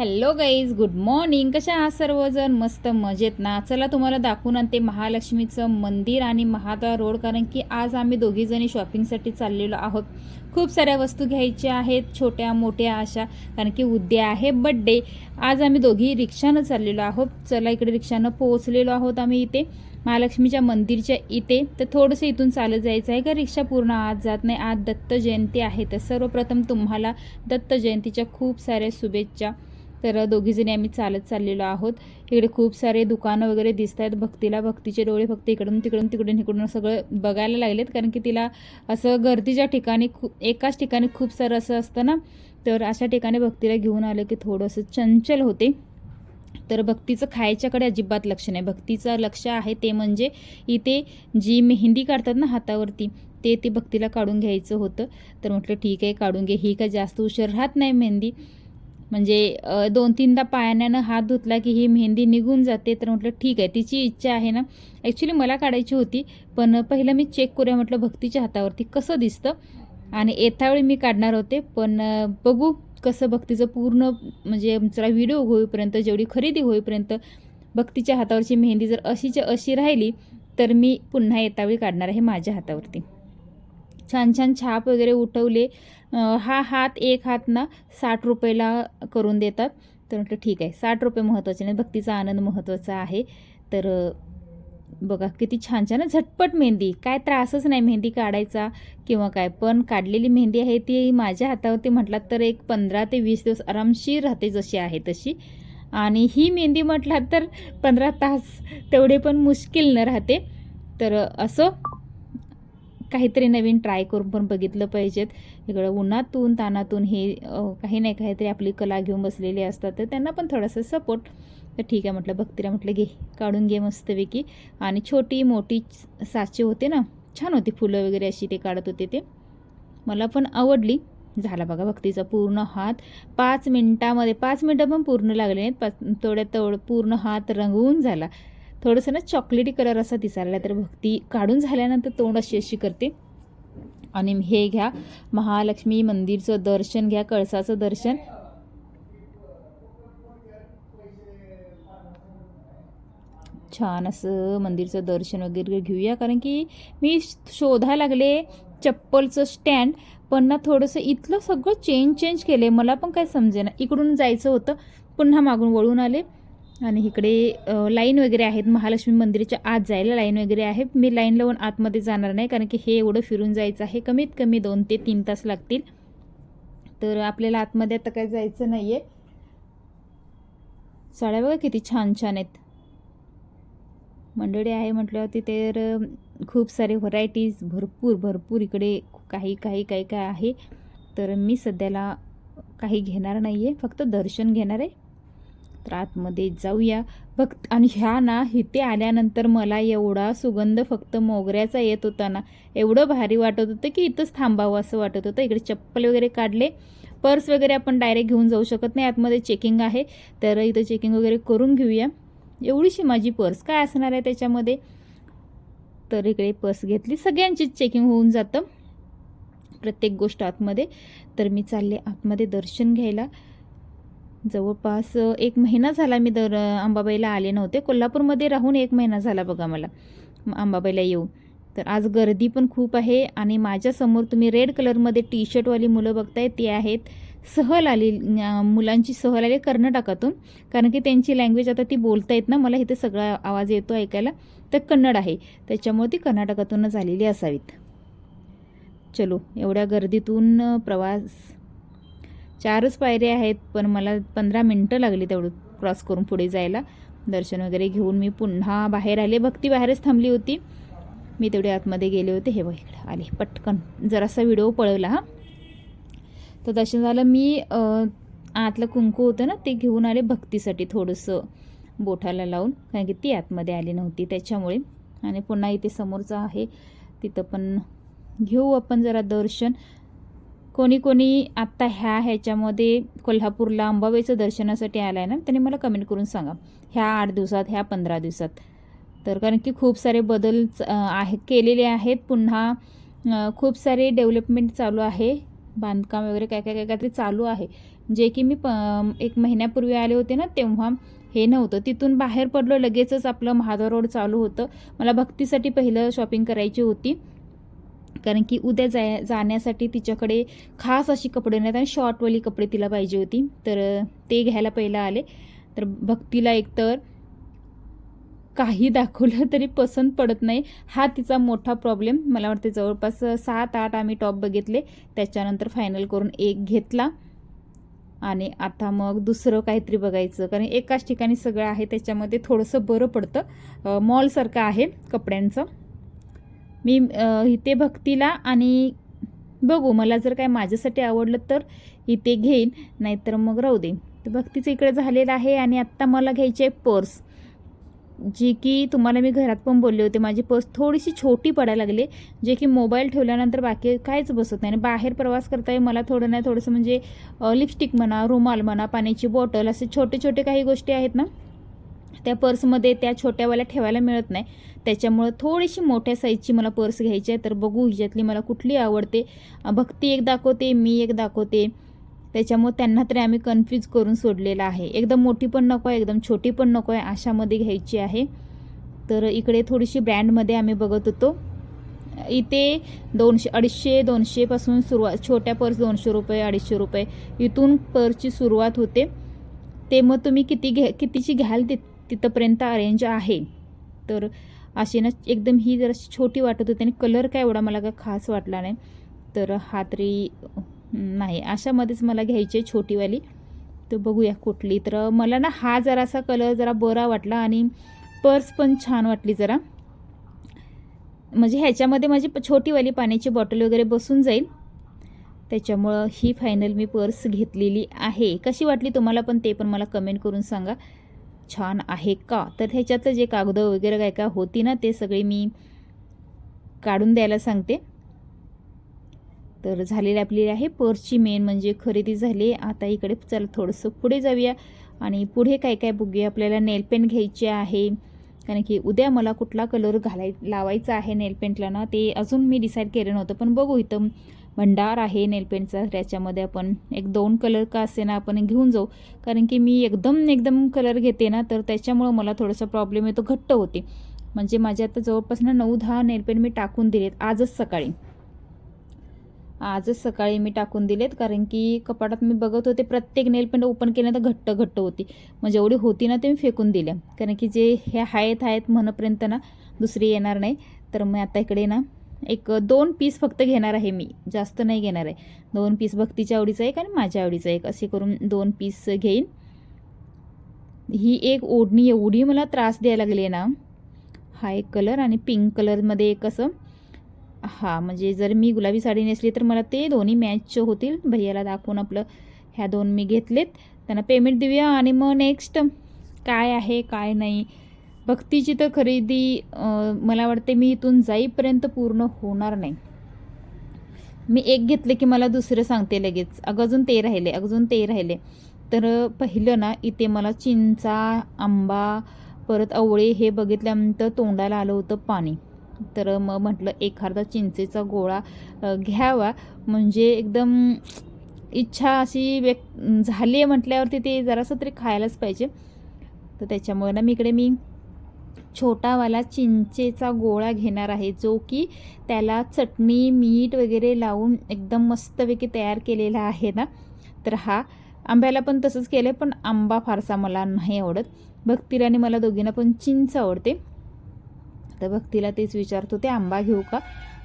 Hello guys good morning कशा आहात सर्वजण? मस्त मजेत ना? चला तुम्हाला दाखवून आणते महालक्ष्मीचं मंदिर आणि महाद्वार रोड कारण की आज आम्ही दोघीजणी शॉपिंगसाठी चाललेलो आहोत. खूप साऱ्या वस्तू घ्यायच्या आहेत छोट्या मोठ्या अशा कारण की उद्या आहे बड्डे आज आम्ही दोघी रिक्षानं चाललेलो आहोत. चला इकडे रिक्षानं पोहोचलेलो आहोत आम्ही इथे महालक्ष्मीच्या मंदिरच्या इथे. तर थोडंसं इथून चालत जायचं आहे का? रिक्षा पूर्ण आज जात नाही. आज दत्त जयंती आहे. तर सर्वप्रथम तुम्हाला दत्त जयंतीच्या खूप साऱ्या शुभेच्छा. तर दोघीजणी आम्ही चालत चाललेलो आहोत. इकडे खूप सारे दुकानं वगैरे दिसत आहेत भक्तीला भक्तीचे डोळे फक्त इकडून तिकडून तिकडून इकडून सगळं बघायला लागलेत. कारण की तिला असं गर्दीच्या ठिकाणी खूप एकाच ठिकाणी खूप सारं असं असतं ना तर अशा ठिकाणी भक्तीला घेऊन आलं की थोडंसं चंचल होते. तर भक्तीचं खायच्याकडे अजिबात लक्ष नाही. भक्तीचं लक्ष आहे ते म्हणजे इथे जी मेहंदी काढतात ना हातावरती ते ते भक्तीला काढून घ्यायचं होतं. तर म्हटलं ठीक आहे काढून घे. ही काय जास्त उशीर राहत नाही मेहंदी. म्हणजे दोन तीनदा पाण्यानं हात धुतला की ही मेहंदी निघून जाते. तर म्हटलं ठीक आहे. तिची इच्छा आहे ना. ॲक्च्युली मला काढायची होती पण पहिलं मी चेक करूया म्हटलं भक्तीच्या हातावरती कसं दिसतं. आणि येतावेळी मी काढणार होते पण बघू कसं भक्तीचं पूर्ण म्हणजे जरा व्हिडिओ होईपर्यंत जेवढी खरेदी होईपर्यंत भक्तीच्या हातावरची मेहंदी जर अशीच्या अशी राहिली तर मी पुन्हा येतावेळी काढणार आहे माझ्या हातावरती. छान छान छाप वगैरे उठवले. हा हात एक हात ना साठ रुपयाला करून देतात. तर म्हटलं ठीक आहे साठ रुपये महत्त्वाचे नाही भक्तीचा आनंद महत्त्वाचा आहे. तर बघा किती छान छान झटपट मेहंदी. काय त्रासच नाही मेहंदी काढायचा किंवा काय. पण काढलेली मेहंदी आहे ती माझ्या हातावरती म्हटलात तर एक पंधरा ते वीस दिवस आरामशीर राहते जशी आहे तशी. आणि ही मेहंदी म्हटलात तर पंधरा तास तेवढे पण मुश्किल न राहते. तर असं काहीतरी नवीन ट्राय करून पण बघितलं पाहिजेत. इकडं उन्हातून तानातून हे काही नाही काहीतरी आपली कला घेऊन बसलेली असतात. तर त्यांना पण थोडासा सपोर्ट तर ठीक आहे म्हटलं भक्तीला म्हटलं घे काढून घे मस्तपैकी. आणि छोटी मोठी साचे होते ना छान होती फुलं वगैरे अशी ते काढत होते ते. मला पण आवडली. झाला बघा भक्तीचा पूर्ण हात. पाच मिनटामध्ये पाच मिनटं पण पूर्ण लागले नाहीत. पाच तेवढ्या तेवढं पूर्ण हात रंगवून झाला. थोडंसं ना चॉकलेटी कलर असा दिसायला तर भक्ती काढून झाल्यानंतर तोंड अशी अशी करते. आणि हे घ्या महालक्ष्मी मंदिरचं दर्शन घ्या कळसाचं दर्शन. छान असं मंदिरचं दर्शन वगैरे घेऊया. कारण की मी शोधायला लागले चप्पलचं स्टँड पण ना थोडंसं इथलं सगळं चेंज चेंज केले मला पण काय समजेना. इकडून जायचं होतं पुन्हा मागून वळून आले. आणि इकडे लाईन वगैरे आहेत. महालक्ष्मी मंदिराच्या आत जायला लाईन वगैरे आहे. मी लाईन लावून आतमध्ये जाणार नाही कारण की हे एवढं फिरून जायचं आहे. कमीत कमी दोन ते तीन तास लागतील. तर आपल्याला आतमध्ये आता काय जायचं नाही आहे साड्या बघा किती छान छान आहेत. मंडळी आहे म्हटल्यावरती तर खूप सारे व्हरायटीज भरपूर भरपूर इकडे काही काही काही काय आहे. तर मी सध्याला काही घेणार नाही आहे फक्त दर्शन घेणार आहे. तर आतमध्ये जाऊया. फक्त आणि ह्या ना इथे आल्यानंतर मला एवढा सुगंध फक्त मोगऱ्याचा येत होता ना. एवढं भारी वाटत होतं की इथंच थांबावं असं वाटत होतं. इकडे चप्पल वगैरे काढले. पर्स वगैरे आपण डायरेक्ट घेऊन जाऊ शकत नाही. आतमध्ये चेकिंग आहे. तर इथं चेकिंग वगैरे करून घेऊया. एवढीशी माझी पर्स काय असणार आहे त्याच्यामध्ये? तर इकडे पर्स घेतली. सगळ्यांचीच चेकिंग होऊन जातं. प्रत्येक गोष्ट आतमध्ये. तर मी चालले आतमध्ये दर्शन घ्यायला. जवळपास एक महिना झाला मी दर अंबाबाईला आले नव्हते. कोल्हापूरमध्ये राहून एक महिना झाला बघा मला अंबाबाईला येऊ तर आज गर्दी पण खूप आहे आणि माझ्यासमोर तुम्ही रेड कलरमध्ये टी शर्टवाली मुलं बघताय ती आहेत. सहल आली मुलांची सहल आली कर्नाटकातून. कारण की त्यांची लँग्वेज आता ती बोलता येत ना मला इथे सगळा आवाज येतो ऐकायला. तर कन्नड आहे. त्याच्यामुळे ती कर्नाटकातूनच आलेली असावीत. चलो एवढ्या गर्दीतून प्रवास चारच पायऱ्या आहेत पण मला पंधरा मिनटं लागली तेवढं क्रॉस करून पुढे जायला. दर्शन वगैरे घेऊन मी पुन्हा बाहेर आले. भक्ती बाहेरच थांबली होती. मी तेवढे आतमध्ये गेले होते. हे बघ इकडे आले. पटकन. जरासा व्हिडिओ पळवला हा. तर दर्शन झालं. मी अं, आतलं कुंकू होतं ना ते घेऊन आले भक्तीसाठी थोडंसं बोठाला लावून. कारण की ती आतमध्ये आली नव्हती त्याच्यामुळे. आणि पुन्हा इथे समोरचं आहे. तिथं पण घेऊ आपण जरा दर्शन. कोणी कोणी आत्ता ह्या ह्याच्यामध्ये कोल्हापूरला अंबाबाईचं दर्शनासाठी आला आहे ना त्याने मला कमेंट करून सांगा. ह्या आठ दिवसात ह्या पंधरा दिवसात. तर कारण की खूप सारे बदल च- आहे केलेले आहेत. पुन्हा खूप सारे डेव्हलपमेंट चालू आहे. बांधकाम वगैरे काय काय काय काहीतरी चालू आहे. जे की मी प एक महिन्यापूर्वी आले होते ना तेव्हा हे नव्हतं. तिथून बाहेर पडलो लगेचच आपलं महाद्वार रोड चालू होतं. मला भक्तीसाठी पहिलं शॉपिंग करायची होती. कारण की उद्या जाय जाण्यासाठी तिच्याकडे खास अशी कपडे नाहीत आणि शॉर्टवाली कपडे तिला पाहिजे होती. तर ते घ्यायला पहिलं आले. तर भक्तीला एकतर काही दाखवलं तरी पसंत पडत नाही. हा तिचा मोठा प्रॉब्लेम मला वाटते जवळपास सात आठ आम्ही टॉप बघितले. त्याच्यानंतर फायनल करून एक घेतला. आणि आता मग दुसरं काहीतरी बघायचं. कारण एकाच ठिकाणी सगळं आहे. त्याच्यामध्ये थोडंसं बरं पडतं. मॉलसारखं आहे कपड्यांचं. मी इथे भक्तीला आणि बघू मला जर काय माझ्यासाठी आवडलं तर इथे घेईन नाहीतर मग राहू दे. तर भक्तीचं इकडे झालेलं आहे आणि आत्ता मला घ्यायची आहे पर्स. जी की तुम्हाला मी घरात पण बोलले होते माझी पर्स थोडीशी छोटी पडायला लागली जे की मोबाईल ठेवल्यानंतर बाकी काहीच बसत नाही. आणि बाहेर प्रवास करताय मला थोडं नाही थोडंसं म्हणजे लिपस्टिक म्हणा रुमाल म्हणा पाण्याची बॉटल असे छोटे छोटे काही गोष्टी आहेत ना त्या पर्समध्ये त्या छोट्यावाल्या ठेवायला मिळत नाही. त्याच्यामुळं थोडीशी मोठ्या साईजची मला पर्स घ्यायची आहे. तर बघू हिच्यातली मला कुठली आवडते. भक्ती एक दाखवते मी एक दाखवते. त्याच्यामुळे त्यांना तरी आम्ही कन्फ्यूज करून सोडलेलं आहे. एकदम मोठी पण नको आहे एकदम छोटी पण नको आहे अशामध्ये घ्यायची आहे. तर इकडे थोडीशी ब्रँडमध्ये आम्ही बघत होतो. इथे दोनशे अडीचशे दोनशेपासून सुरुवात छोट्या पर्स दोनशे रुपये अडीचशे रुपये इथून पर्सची सुरुवात होते. ते मग तुम्ही किती घ्या कितीची घ्याल ति तिथंपर्यंत अरेंज आहे. तर अशी ना एकदम ही जरा छोटी वाटत होती आणि कलर काय एवढा मला काय खास वाटला नाही. तर हा तरी नाही अशामध्येच मला घ्यायची आहे छोटीवाली. तर बघूया कुठली. तर मला ना हा जरासा कलर जरा बरा वाटला आणि पर्स पण छान वाटली जरा. म्हणजे ह्याच्यामध्ये माझी छोटीवाली पाण्याची बॉटल वगैरे बसून जाईल. त्याच्यामुळं ही फायनल मी पर्स घेतलेली आहे. कशी वाटली तुम्हाला पण ते पण मला कमेंट करून सांगा. छान आहे का? तर ह्याच्यातलं जे कागदं वगैरे काय काय होती ना ते सगळी मी काढून द्यायला सांगते. तर झालेली आपली आहे पर्सची मेन म्हणजे खरेदी झाली. आता इकडे चला थोडंसं पुढे जाऊया आणि पुढे काय काय बघूया. आपल्याला नेलपेंट घ्यायचे आहे. कारण की उद्या मला कुठला कलर घालाय लावायचा आहे नेलपेंटला ना ते अजून मी डिसाईड केलं नव्हतं. पण बघू इथं. भंडार आहे नेलपेंटचा त्याच्यामध्ये आपण एक दोन कलर का असे ना आपण घेऊन जाऊ. कारण की मी एकदम एकदम कलर घेते ना तर त्याच्यामुळं मला थोडासा प्रॉब्लेम येतो घट्ट होते. म्हणजे माझे आता जवळपास ना नऊ दहा नेलपेंट मी टाकून दिलेत आजच सकाळी. आजच सकाळी मी टाकून दिलेत कारण की कपाटात मी बघत होते प्रत्येक नेलपेंट ओपन केलं तर घट्ट घट्ट होती. म्हणजे एवढी होती ना ते मी फेकून दिल्या. कारण की जे हे आहेत आहेत म्हणपर्यंत ना दुसरी येणार नाही. तर मी आता इकडे ना एक दोन पीस फक्त घेणार आहे मी. जास्त नाही घेणार आहे. दोन पीस भक्तीच्या आवडीचा एक आणि माझ्या आवडीचा एक. असे करून दोन पीस घेईन. ही एक ओढणी एवढी मला त्रास द्यायला लागली आहे ना. हा एक कलर आणि पिंक कलरमध्ये एक असं. हा म्हणजे जर मी गुलाबी साडी नेसली तर मला ते दोन्ही मॅच होतील. भैयाला दाखवून आपलं ह्या दोन मी घेतलेत. त्यांना पेमेंट देऊया आणि मग नेक्स्ट काय आहे काय नाही. भक्तीची तर खरेदी मला वाटते मी इथून जाईपर्यंत पूर्ण होणार नाही. मी एक घेतले की मला दुसरं सांगते लगेच. अगं अजून ते राहिले अजून ते राहिले. तर पहिलं ना इथे मला चिंचा आंबा परत आवळे हे बघितल्यानंतर तोंडाला आलं होतं पाणी. तर मग म्हटलं एखादा चिंचेचा गोळा घ्यावा. म्हणजे एकदम इच्छा अशी व्यक झाली आहे म्हटल्यावरती ते जरासं तरी खायलाच पाहिजे. तर त्याच्यामुळे ना मी इकडे मी छोटावाला चिंचेचा गोळा घेणार आहे जो की त्याला चटणी मीठ वगैरे लावून एकदम मस्तपैकी तयार केलेला आहे ना. तर हा आंब्याला पण तसंच केलं आहे पण आंबा फारसा मला नाही आवडत. भक्तीला आणि मला दोघींना पण चिंच आवडते. तर भक्तीला तेच विचारत होते आंबा घेऊ का?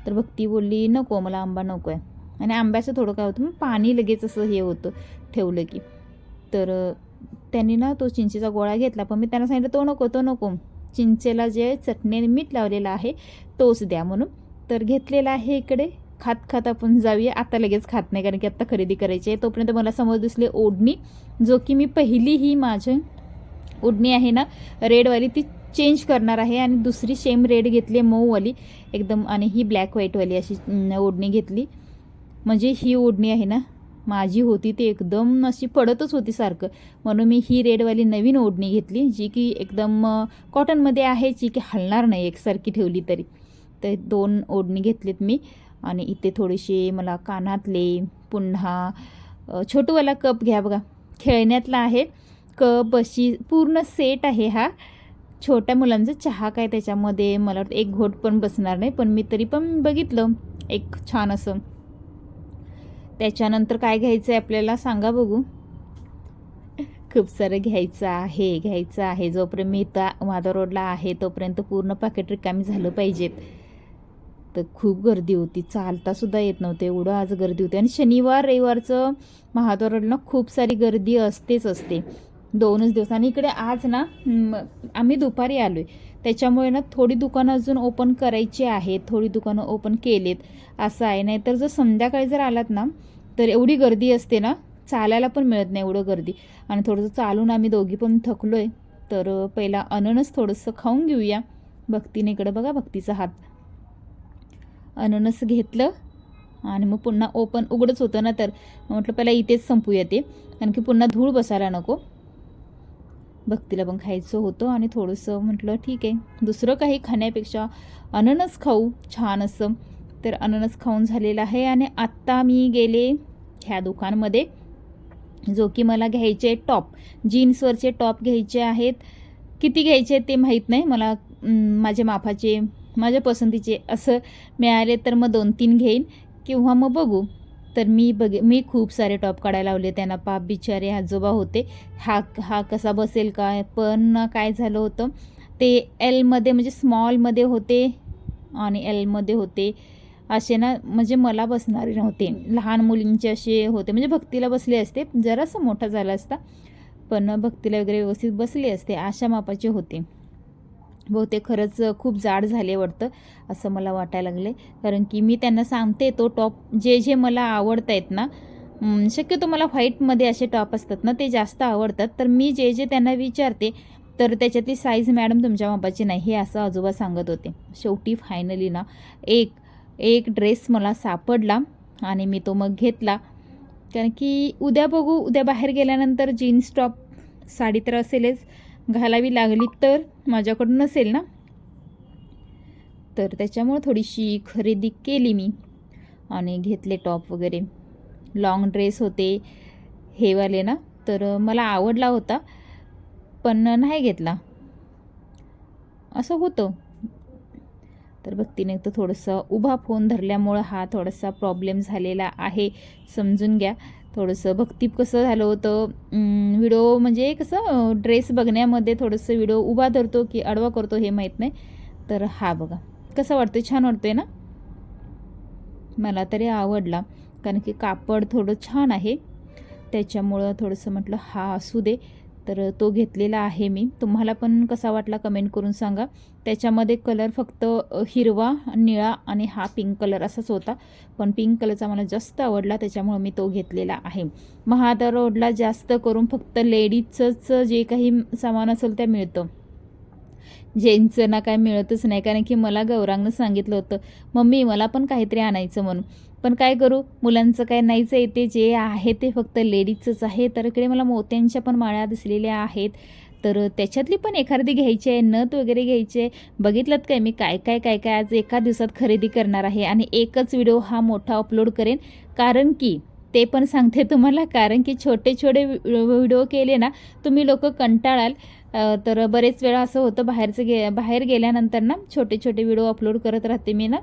तर भक्ती बोलली नको मला आंबा नको आहे आणि आंब्याचं थोडं काय होतं मग पाणी लगेच असं हे होतं ठेवलं की. तर त्यांनी ना तो चिंचेचा गोळा घेतला पण मी त्यांना सांगितलं तो नको तो नको. चिंचेला जे चटणी मीठ लावलेलं आहे तोच द्या म्हणून. तर घेतलेला आहे इकडे. खात खात आपण जाऊया. आता लगेच खात नाही कारण की आत्ता खरेदी करायची आहे. तोपर्यंत मला समोर दिसली ओढणी जो की मी पहिली ही माझं ओढणी आहे ना रेडवाली ती चेंज करणार आहे आणि दुसरी सेम रेड घेतली आहे मऊवाली एकदम आणि ही ब्लॅक व्हाईटवाली अशी ओढणी घेतली. म्हणजे ही ओढणी आहे ना माझी होती ती एकदम अशी पडतच होती सारखं. म्हणून मी ही रेडवाली नवीन ओढणी घेतली जी की एकदम कॉटनमध्ये आहे जी की हलणार नाही एकसारखी ठेवली तरी. तर दोन ओढणी घेतलीत मी आणि इथे थोडेसे मला कानातले पुन्हा छोटूवाला कप घ्या बघा. खेळण्यातला आहे. कप अशी पूर्ण सेट आहे हा. छोट्या मुलांचा चहा काय त्याच्यामध्ये मला वाटतं एक घोट पण बसणार नाही पण मी तरी पण बघितलं. एक छान असं. त्याच्यानंतर काय घ्यायचं आहे आपल्याला? सांगा बघू. खूप सारं घ्यायचं आहे घ्यायचं आहे. जोपर्यंत मी इथं माधव रोडला आहे तोपर्यंत पूर्ण पाकिट रिकामी झालं पाहिजेत. तर खूप गर्दी होती. चालता सुद्धा येत नव्हते. एवढं आज गर्दी होती. आणि शनिवार रविवारचं महाद्वार रोडला खूप सारी गर्दी असतेच असते. दोनच दिवस. आणि इकडे आज ना आम्ही दुपारी आलो आहे त्याच्यामुळे ना थोडी दुकानं अजून ओपन करायची आहेत थोडी दुकानं ओपन केलेत असं आहे. नाही तर जर संध्याकाळी जर आलात ना तर एवढी गर्दी असते ना चालायला पण मिळत नाही एवढं गर्दी. आणि थोडंसं चालून आम्ही दोघी पण थकलो आहे तर पहिला अननस थोडंसं खाऊन घेऊया. भक्तीने इकडं बघा भक्तीचा हात. अननस घेतलं आणि मग पुन्हा ओपन उघडंच होतं ना तर. म्हटलं पहिला इथेच संपूया ते. कारण की पुन्हा धूळ बसायला नको. भक्तीला पण खायचं होतं आणि थोडंसं म्हटलं ठीक आहे दुसरं काही खाण्यापेक्षा अननस खाऊ छान असं. तर अननस खाऊन झालेलं आहे आणि आत्ता मी गेले ह्या दुकानमध्ये. जो की मला घ्यायचे टॉप जीन्सवरचे टॉप घ्यायचे आहेत. किती घ्यायचे आहेत ते माहीत नाही. मला माझ्या माफाचे माझ्या पसंतीचे असं मिळाले तर मग दोन तीन घेईन. किंवा मग बघू. तर मी बघे मी खूप सारे टॉप काढायला लावले. त्यांना पाप बिचारे आजोबा होते. हा हा कसा बसेल काय? पण काय झालं होतं? ते एलमध्ये म्हणजे स्मॉलमध्ये होते आणि एलमध्ये होते. असे ना म्हणजे मला बसणारे नव्हते. लहान मुलींचे असे होते. म्हणजे भक्तीला बसले असते. जरासं मोठा झाला असता. पण भक्तीला वगैरे व्यवस्थित बसले असते. अशा मापाचे होते. बहुतेक खरंच खूप जाड झाले वाटतं असं मला वाटायला लागले कारण की मी त्यांना सांगते तो टॉप जे जे मला आवडत आहेत ना शक्यतो मला व्हाईटमध्ये असे टॉप असतात ना ते जास्त आवडतात. तर मी जे जे त्यांना विचारते तर त्याच्यातली साईज मॅडम तुमच्या मापाची नाही हे असं आजोबा सांगत होते. शेवटी फायनली ना एक एक ड्रेस मला सापडला आणि मी तो मग घेतला. कारण की उद्या बघू उद्या बाहेर गेल्यानंतर जीन्स टॉप साडी तर असेलच. घालावी लागली तर माझ्याकडून नसेल ना? तर त्याच्यामुळं थोडीशी खरेदी केली मी आणि घेतले टॉप वगैरे. लाँग ड्रेस होते हेवाले ना? तर मला आवडला होता पण नाही घेतला. असं होतं. तर भक्तीने तर थोडंसं उभा फोन धरल्यामुळं हा थोडासा प्रॉब्लेम झालेला आहे. समजून घ्या. थोडंसं भक्ती कसं झालं होतं? व्हिडिओ म्हणजे कसं ड्रेस बघण्यामध्ये थोडंसं व्हिडिओ उभा धरतो की अडवा करतो हे माहीत नाही. तर हा बघा. कसं वाटतं छान वाटतंय ना? मला तरी आवडला. कारण की कापड थोडं छान आहे. त्याच्यामुळं थोडंसं म्हटलं हा असू दे. तर तो घेतलेला आहे मी. तुम्हाला पण कसा वाटला कमेंट करून सांगा. त्याच्यामध्ये कलर फक्त हिरवा निळा आणि हा पिंक कलर असाच होता. पण पिंक कलरचा मला जास्त आवडला त्याच्यामुळं मी तो घेतलेला आहे. महादा रोडला जास्त करून फक्त लेडीजचंच जे काही सामान असेल ते मिळतं. जेंट्सना ना काय मिळतच नाही. कारण की मला गौरांगनं सांगितलं होतं मम्मी मला पण काहीतरी आणायचं म्हणून. पण काय करू? मुलांचं काय नाहीच आहे ते जे आहे ते फक्त लेडीजचंच आहे. तर इकडे मला मोत्यांच्या पण माळ्या दिसलेल्या आहेत. तर त्याच्यातली पण एखादी घ्यायची आहे नथ वगैरे घ्यायची आहे. बघितलं काय? मी काय काय काय काय आज एका दिवसात खरेदी करणार आहे आणि एकच व्हिडिओ हा मोठा अपलोड करेन. कारण की ते पण सांगते तुम्हाला कारण की छोटे छोटे व्हिडिओ केले ना तुम्ही लोक कंटाळाल. तर बरेच वेळा असं होतं बाहेरचं गे बाहेर गेल्यानंतर ना छोटे छोटे व्हिडिओ अपलोड करत राहते मी ना.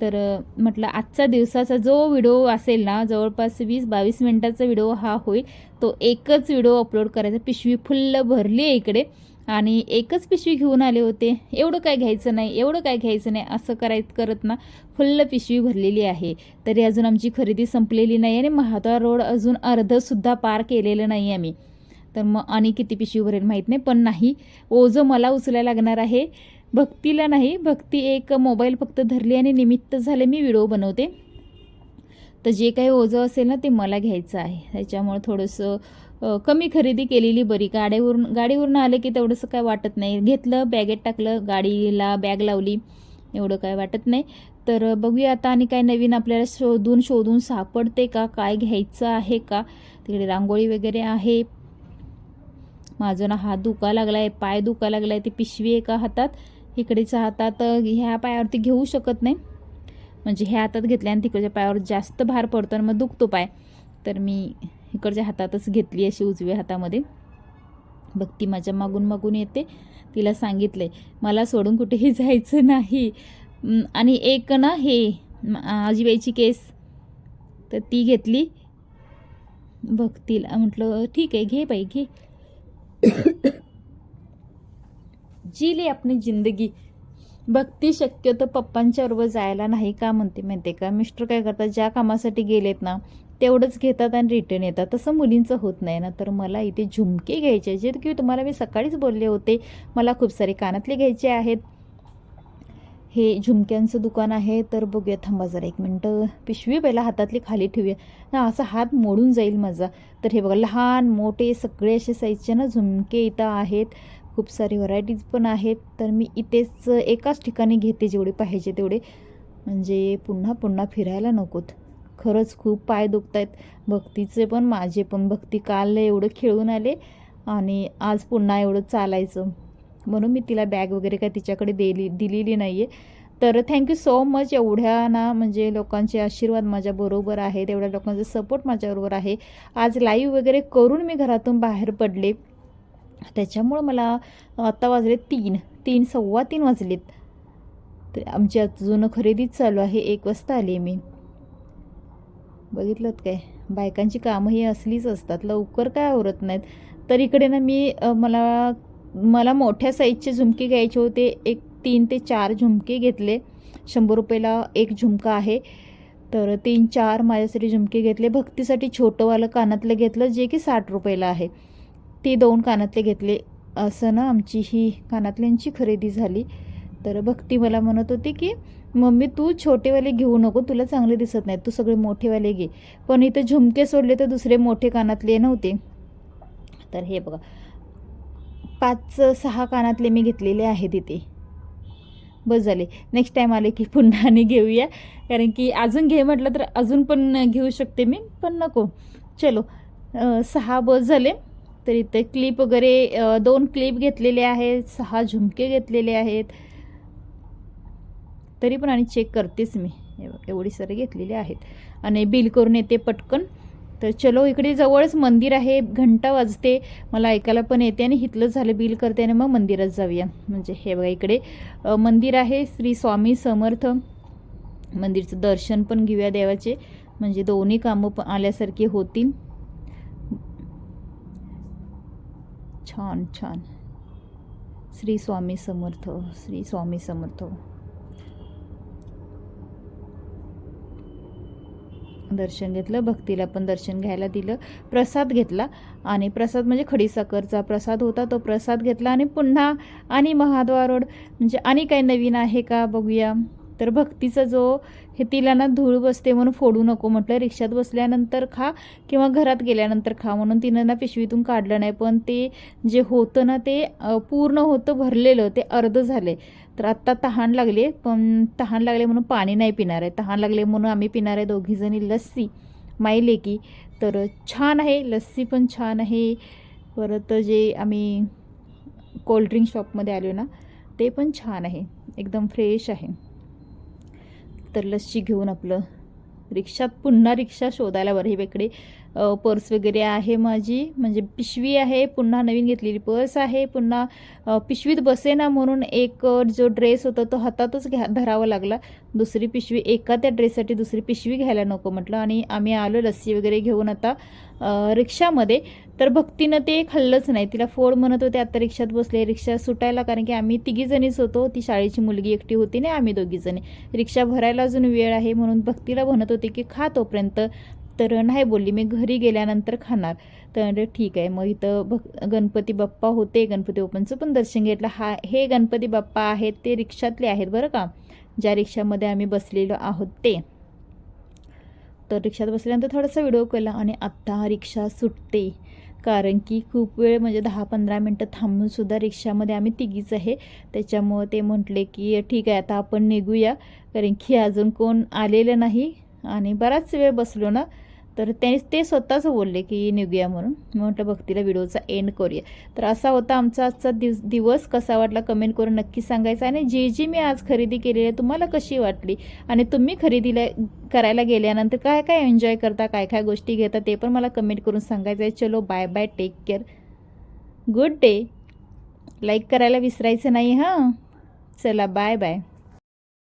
तर म्हटलं आजचा दिवसाचा जो व्हिडिओ असेल ना जवळपास वीस बावीस मिनटाचा व्हिडिओ हा होईल. तो एकच व्हिडिओ अपलोड करायचा. पिशवी फुल्ल भरली आहे इकडे. आणि एकच पिशवी घेऊन आले होते. एवढं काय घ्यायचं नाही एवढं काय घ्यायचं नाही असं कराय करत ना फुल्ल पिशवी भरलेली आहे. तरी अजून आमची खरेदी संपलेली नाही आणि महाद्वार रोड अजून अर्धसुद्धा पार केलेलं नाही आम्ही. तर मग आणि किती पिशवी भरेल माहीत नाही पण नाही. ओझं मला उचलायला लागणार आहे. भक्तीला नाही भक्ती एक मोबाईल फक्त धरली आणि निमित्त झाले मी व्हिडिओ बनवते. तर जे काही ओझं असेल ना ते मला घ्यायचं आहे. त्याच्यामुळे थोडंसं कमी खरेदी केलेली बरी. गाडीवरून गाडीवरून आले की तेवढंसं काय वाटत नाही. घेतलं बॅगेत टाकलं गाडीला बॅग लावली एवढं काय वाटत नाही. तर बघूया आता आणि काय नवीन आपल्याला शोधून शोधून सापडते का? काय घ्यायचं आहे का? तिकडे रांगोळी वगैरे आहे. माझं ना हात दुखा लागला आहे पाय दुखा लागला आहे ती पिशवी एका हातात. इकडेच्या हातात ह्या पायावरती घेऊ शकत नाही. म्हणजे ह्या हातात घेतले आणि तिकडच्या पायावर जास्त भार पडतो आणि मग दुखतो पाय. तर मी इकडच्या हातातच घेतली अशी उजव्या हातामध्ये. भक्ती माझ्या मागून मागून येते. तिला सांगितलं आहे मला सोडून कुठेही जायचं नाही. आणि एक ना हे आजीबाईची केस. तर ती घेतली. भक्तीला म्हटलं ठीक आहे घे बाई घे. जी ले आपली जिंदगी. भक्ती शक्यतो पप्पांच्याबरोबर जायला नाही का म्हणते माहिती का? मिस्टर काय करतात ज्या कामासाठी गेलेत ना तेवढंच घेतात आणि रिटर्न येतात. तसं मुलींचं होत नाही ना. तर मला इथे झुमके घ्यायचे जे की तुम्हाला मी सकाळीच बोलले होते मला खूप सारे कानातले घ्यायचे आहेत. हे झुमक्यांचं दुकान आहे. तर बघूया थांबा जरा एक मिनटं. पिशवी पहिला हातातली खाली ठेवूया. ना असा हात मोडून जाईल माझा. तर हे बघा लहान मोठे सगळे असे साईजचे ना झुमके इथं आहेत. खूप सारे व्हरायटीज पण आहेत. तर मी इथेच एकाच ठिकाणी घेते जेवढे पाहिजे तेवढे. म्हणजे पुन्हा पुन्हा फिरायला नकोत. खरंच खूप पाय दुखत आहेत भक्तीचे पण माझे पण भक्ती काल एवढं खेळून आले आणि आज पुन्हा एवढं चालायचं. म्हणून मी तिला बॅग वगैरे काय तिच्याकडे दिली दिलेली नाही आहे तर थँक्यू सो मच एवढ्या ना म्हणजे लोकांचे आशीर्वाद माझ्याबरोबर आहेत. एवढ्या लोकांचा सपोर्ट माझ्याबरोबर आहे. आज लाईव्ह वगैरे करून मी घरातून बाहेर पडले. त्याच्यामुळं मला आत्ता वाजले तीन. तीन सव्वा तीन वाजलेत. तर आमची अजून खरेदीच चालू आहे. एक वाजता आले मी. बघितलं काय? बायकांची कामं ही असलीच असतात. लवकर काय आवरत नाहीत. तर इकडे ना मी मला मला मोठ्या साईजचे झुमके घ्यायचे होते. एक तीन ते चार झुमके घेतले. शंभर रुपयाला एक झुमका आहे. तर तीन चार माझ्यासाठी झुमके घेतले. भक्तीसाठी छोटंवालं कानातलं घेतलं जे की साठ रुपयाला आहे. ते दोन कानातले घेतले. असं ना आमची ही कानातल्यांची खरेदी झाली. तर भक्ती मला म्हणत होती की मम्मी तू छोटेवाले घेऊ नको तुला चांगले दिसत नाहीत. तू सगळे मोठेवाले घे. पण इथे झुमके सोडले तर दुसरे मोठे कानातले नव्हते. तर हे बघा पाच सहा कानातले मी घेतलेले आहेत इथे. बस झाले. नेक्स्ट टाईम आले की पुन्हा आणि घेऊया. कारण की अजून घे म्हटलं तर अजून पण घेऊ शकते मी पण नको. चलो सहा बस झाले. तर इथे क्लिप वगैरे दोन क्लिप घेतलेले आहेत सहा झुमके घेतलेले आहेत. तरी पण आणि चेक करतेच मी. एवढी सारे घेतलेले आहेत. आणि बिल करून येते पटकन. तर चलो इकडे जवळच मंदिर आहे घंटा वाजते. मला ऐकायला पण येते आणि इथलं झालं बिल करते आणि मग मंदिरात जाऊया. म्हणजे हे बघा इकडे. मंदिर आहे श्री स्वामी समर्थ. मंदिरचं दर्शन पण घेऊया देवाचे. म्हणजे दोन्ही कामं पण आल्यासारखे होतील. छान छान. श्री स्वामी समर्थ श्री स्वामी समर्थ. दर्शन घेतलं भक्तीला पण दर्शन घ्यायला दिलं प्रसाद घेतला. आणि प्रसाद म्हणजे खडीसाखरचा प्रसाद होता तो प्रसाद घेतला आणि पुन्हा आणि महाद्वार रोड म्हणजे आणि काही नवीन आहे का बघूया. तर भक्तीचा जो हे तिला ना धूळ बसते म्हणून फोडू नको म्हटलं. रिक्षात बसल्यानंतर खा किंवा घरात गेल्यानंतर खा म्हणून तिनं ना पिशवीतून काढलं नाही. पण ते जे होतं ना ते पूर्ण होतं भरलेलं ते अर्ध झाले. तर आत्ता तहान लागले पण तहान लागले म्हणून पाणी नाही पिणार आहे. तहान लागले म्हणून आम्ही पिणार आहे दोघीजणी लस्सी. माई लेकी तर छान आहे. लस्सी पण छान आहे. परत जे आम्ही कोल्ड्रिंक शॉपमध्ये आलो ना ते पण छान आहे. एकदम फ्रेश आहे. तर लस्सी घेऊन आपलं रिक्षात पुन्हा रिक्षा शोधायला बरं हे इकडे पर्स वगैरे आहे माझी. म्हणजे पिशवी आहे पुन्हा नवीन घेतलेली पर्स आहे पुन्हा पिशवीत बसेना म्हणून एक जो ड्रेस होता तो हातातच घ्या धरावा लागला. दुसरी पिशवी एका त्या ड्रेससाठी दुसरी पिशवी घ्यायला नको म्हटलं आणि आम्ही आलो लस्सी वगैरे घेऊन आता रिक्षामध्ये. तर भक्तीनं ते खाल्लंच नाही. तिला फोड म्हणत होते आता रिक्षात बसले रिक्षा सुटायला. कारण की आम्ही तिघीजणीच होतो. ती शाळेची मुलगी एकटी होती ना आम्ही दोघीजणी रिक्षा भरायला अजून वेळ आहे म्हणून भक्तीला म्हणत होते की खा तोपर्यंत. तर नाही बोलली. मी घरी गेल्यानंतर खाणार. तर ठीक आहे. मग इथं भक गणपती बाप्पा होते. गणपती बाप्पांचं पण दर्शन घेतलं. हा हे गणपती बाप्पा आहेत ते रिक्षातले आहेत बरं का? ज्या रिक्षामध्ये आम्ही बसलेलो आहोत ते. तर रिक्षात बसल्यानंतर थोडासा व्हिडिओ केला आणि आत्ता रिक्षा सुटते. कारण की खूप वेळ म्हणजे दहा पंधरा मिनटं थांबूनसुद्धा रिक्षामध्ये आम्ही तिघीच आहे. त्याच्यामुळं ते म्हटले की ठीक आहे आता आपण निघूया. कारण की अजून कोण आलेलं नाही. आणि बराच वेळ बसलो ना. तर ते ते स्वतःच बोलले की निघूया म्हणून. मी म्हटलं भक्तीला व्हिडिओचा एंड करूया. तर असा होता आमचा आजचा दिवस दिवस कसा वाटला कमेंट करून नक्की सांगायचा. आणि जी जी मी आज खरेदी केलेली आहे तुम्हाला कशी वाटली? आणि तुम्ही खरेदीला करायला गेल्यानंतर काय काय एन्जॉय करता काय काय गोष्टी घेता ते पण मला कमेंट करून सांगायचं आहे. चलो bye bye take care good day like करायला विसरायचं नाही हां? चला बाय बाय